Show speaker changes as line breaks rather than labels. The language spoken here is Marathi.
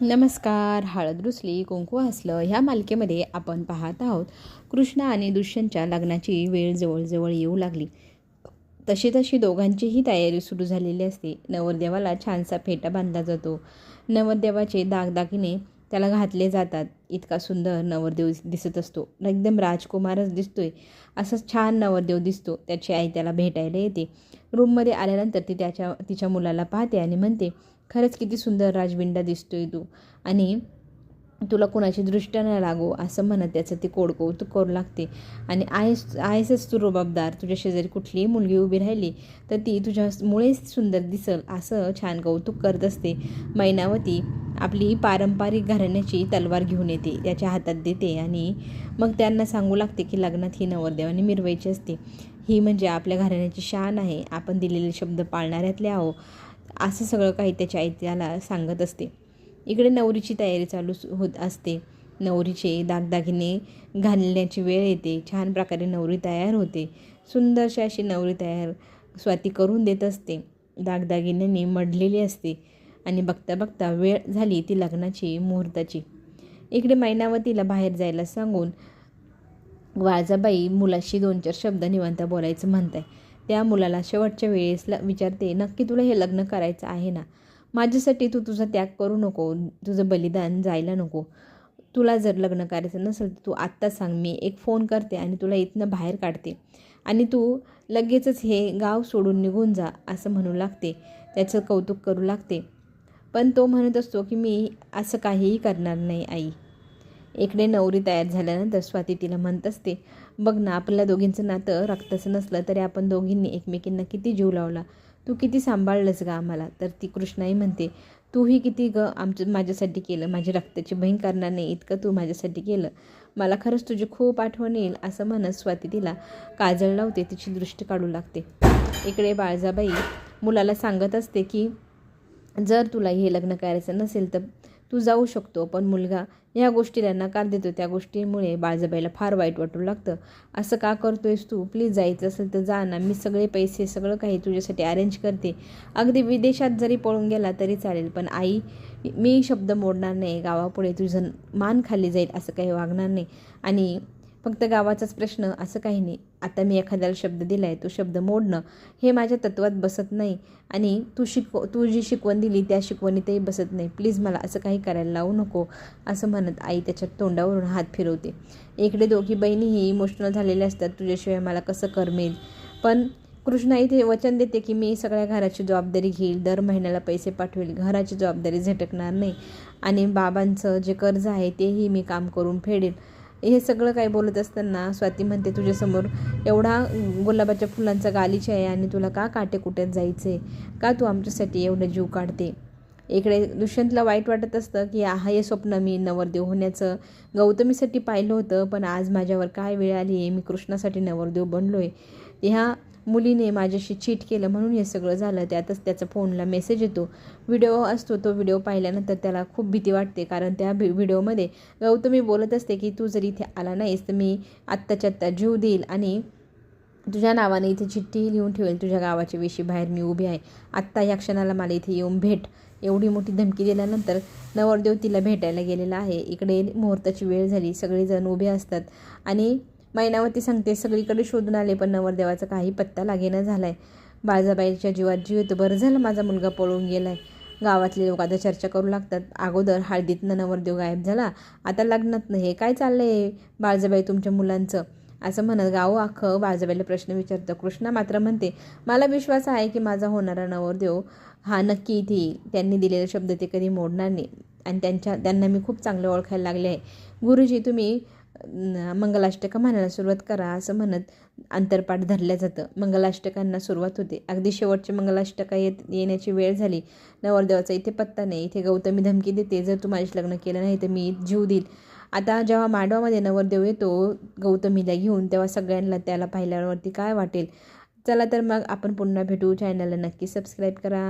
नमस्कार हळद रुसली कुंकू हसलं ह्या मालिकेमध्ये आपण पाहत आहोत. कृष्ण आणि दुष्यंतच्या लग्नाची वेळ जवळजवळ येऊ लागली. तशी तशी दोघांचीही तयारी सुरू झालेली असते. नवरदेवाला छानसा फेटा बांधला जातो. नवरदेवाचे दागदागिने त्याला घातले जातात. इतका सुंदर नवरदेव दिसत असतो. एकदम राजकुमारच दिसतोय. असंच छान नवरदेव दिसतो. त्याची आई त्याला भेटायला येते. रूममध्ये आल्यानंतर ती त्याच्या तिच्या मुलाला पाहते आणि म्हणते खरंच किती सुंदर राजविंडा दिसतोय तू. आणि तुला कोणाची दृष्ट न लागो असं म्हणत त्याचं ती कोडकौतुक करू लागते. आणि आहेस आहेसच तू रुबाबदार. तुझ्या शेजारी कुठलीही मुलगी उभी राहिली तर ती तुझ्यामुळेच सुंदर दिसल असं छान कौतुक करत असते. मैनावती आपली पारंपरिक घराण्याची तलवार घेऊन येते त्याच्या हातात देते आणि मग त्यांना सांगू लागते की लग्नात ही नवरदेवाने मिरवायची असते. ही म्हणजे आपल्या घराण्याची शान आहे. आपण दिलेले शब्द पाळणाऱ्यातले आहो असं सगळं काही त्याच्या आईत्याला सांगत असते. इकडे नवरीची तयारी चालू होत असते. नवरीचे दागदागिने घालण्याची वेळ येते. छान प्रकारे नवरी तयार होते. सुंदरशी अशी नवरी तयार स्वाती करून देत असते. दागदागिन्यांनी मडलेली असते. आणि बघता बघता वेळ झाली ती लग्नाची मुहूर्ताची. इकडे मैनावतीला बाहेर जायला सांगून वाळजाबाई मुलाशी दोन चार शब्द निवांत बोलायचं म्हणत आहे त्या मुलाला शेवटच्या वेळेस ल विचारते नक्की तुला हे लग्न करायचं आहे ना? माझ्यासाठी तू तुझा त्याग करू नको तुझं बलिदान जायला नको. तुला जर लग्न करायचं नसेल तर तू आत्ता सांग मी एक फोन करते आणि तुला इथनं बाहेर काढते. आणि तू लगेचच हे गाव सोडून निघून जा असं म्हणू लागते. त्याचं कौतुक करू लागते. पण तो म्हणत असतो की मी असं काहीही करणार नाही आई. इकडे नवरी तयार झाल्यानंतर स्वाती तिला म्हणत असते बघ ना आपल्या दोघींचं नातं रक्ताचं नसलं तरी आपण दोघींनी एकमेकींना किती जीव लावला. तू किती सांभाळलंस गं आम्हाला. तर ती कृष्णाई म्हणते तूही किती ग आमचं माझ्यासाठी केलं. माझी रक्ताची बहीण करणार नाही इतकं तू माझ्यासाठी केलं. मला खरंच तुझी खूप आठवण येईल असं म्हणत स्वाती तिला काजळ लावते तिची दृष्टी काढू लागते. इकडे बाळजाबाई मुलाला सांगत असते की जर तुला हे लग्न करायचं नसेल तर तू जाऊ शकतो पण मुलगा या गोष्टीला नकार देतो. त्या गोष्टीमुळे बाळजाबाईला फार वाईट वाटू लागतं. असं का करतोयस तू? प्लीज जायचं असेल तर जा ना. मी सगळे पैसे सगळं काही तुझ्यासाठी अरेंज करते. अगदी विदेशात जरी पळून गेला तरी चालेल पण आई मी शब्द मोडणार नाही. गावापुढे तुझं मान खाली जाईल असं काही वागणार नाही. आणि फक्त गावाचाच प्रश्न असं काही नाही. आता मी एखाद्याला शब्द दिला आहे तो शब्द मोडणं हे माझ्या तत्वात बसत नाही. आणि तू शिकव तू जी शिकवण दिली त्या शिकवणीतही बसत नाही. प्लीज मला असं काही करायला लावू नको असं म्हणत आई त्याच्या तोंडावरून हात फिरवते. इकडे दोघी बहिणीही इमोशनल झालेल्या असतात तुझ्याशिवाय मला कसं करमेल पण कृष्णा इथे वचन देते की मी सगळ्या घराची जबाबदारी घेईल दर महिन्याला पैसे पाठवेल घराची जबाबदारी झटकणार नाही. आणि बाबांचं जे कर्ज आहे तेही मी काम करून फेडेल. हे सगळं काही बोलत असताना स्वाती म्हणते तुझ्यासमोर एवढा गुलाबाच्या फुलांचा गालीच आहे आणि तुला का काटे कुट्यात जायचं आहे का तू आमच्यासाठी एवढं जीव काढते? इकडे दुष्यंतला वाईट वाटत असतं की हा हे स्वप्न मी नवरदेव होण्याचं गौतमीसाठी पाहिलं होतं पण आज माझ्यावर काय वेळ आली आहे मी कृष्णासाठी नवरदेव बनलो आहे ह्या मुलीने माझ्याशी चीट केलं म्हणून हे सगळं झालं. त्यातच त्याचा फोनला मेसेज येतो. व्हिडिओ असतो तो व्हिडिओ पाहिल्यानंतर त्याला खूप भीती वाटते. कारण त्या भि व्हिडिओमध्ये गौतमी बोलत असते की तू जर इथे आला नाहीस तर मी आत्ताच्या आत्ता जीव देईल आणि तुझ्या नावाने इथे चिठ्ठी लिहून ठेवेल. तुझ्या गावाच्या विषयी बाहेर मी उभी आहे. आत्ता या क्षणाला मला इथे येऊन भेट. एवढी मोठी धमकी दिल्यानंतर नवरदेव तिला भेटायला गेलेला आहे. इकडे मुहूर्ताची वेळ झाली. सगळेजण उभे असतात. आणि मैनावती सांगते सगळीकडे शोधून आले पण नवरदेवाचा काही पत्ता लागेना झाला आहे बाळजाबाईच्या जीवात जीव येतो बरं झालं माझा मुलगा पळून गेला आहे गावातले लोक आता चर्चा करू लागतात. अगोदर हळदीतनं नवरदेव गायब झाला आता लग्नात हे काय चाललं आहे बाळजाबाई तुमच्या मुलांचं? असं म्हणत गाव अख्खं बाळजाबाईला प्रश्न विचारतं. कृष्णा मात्र म्हणते मला विश्वास आहे की माझा होणारा नवरदेव हा नक्की इथे येईल. त्यांनी दिलेले शब्द ते कधी मोडणार नाही. आणि त्यांच्या त्यांना मी खूप चांगलं ओळखायला लागले आहे. गुरुजी तुम्ही मंगलाष्टकं म्हणायला सुरुवात करा असं म्हणत अंतरपाठ धरलं जातं. मंगलाष्टकांना सुरुवात होते. अगदी शेवटचे मंगलाष्टका येत येण्याची वेळ झाली. नवरदेवाचा इथे पत्ता नाही. इथे गौतमी धमकी देते. जर तू माझ्याशी लग्न केलं नाही तर मी जीव देईल. आता जेव्हा मांडवामध्ये नवरदेव येतो गौतमीला घेऊन तेव्हा सगळ्यांना त्याला पाहिल्यावरती काय वाटेल? चला तर मग आपण पुन्हा भेटू. चॅनलला नक्की सबस्क्राईब करा.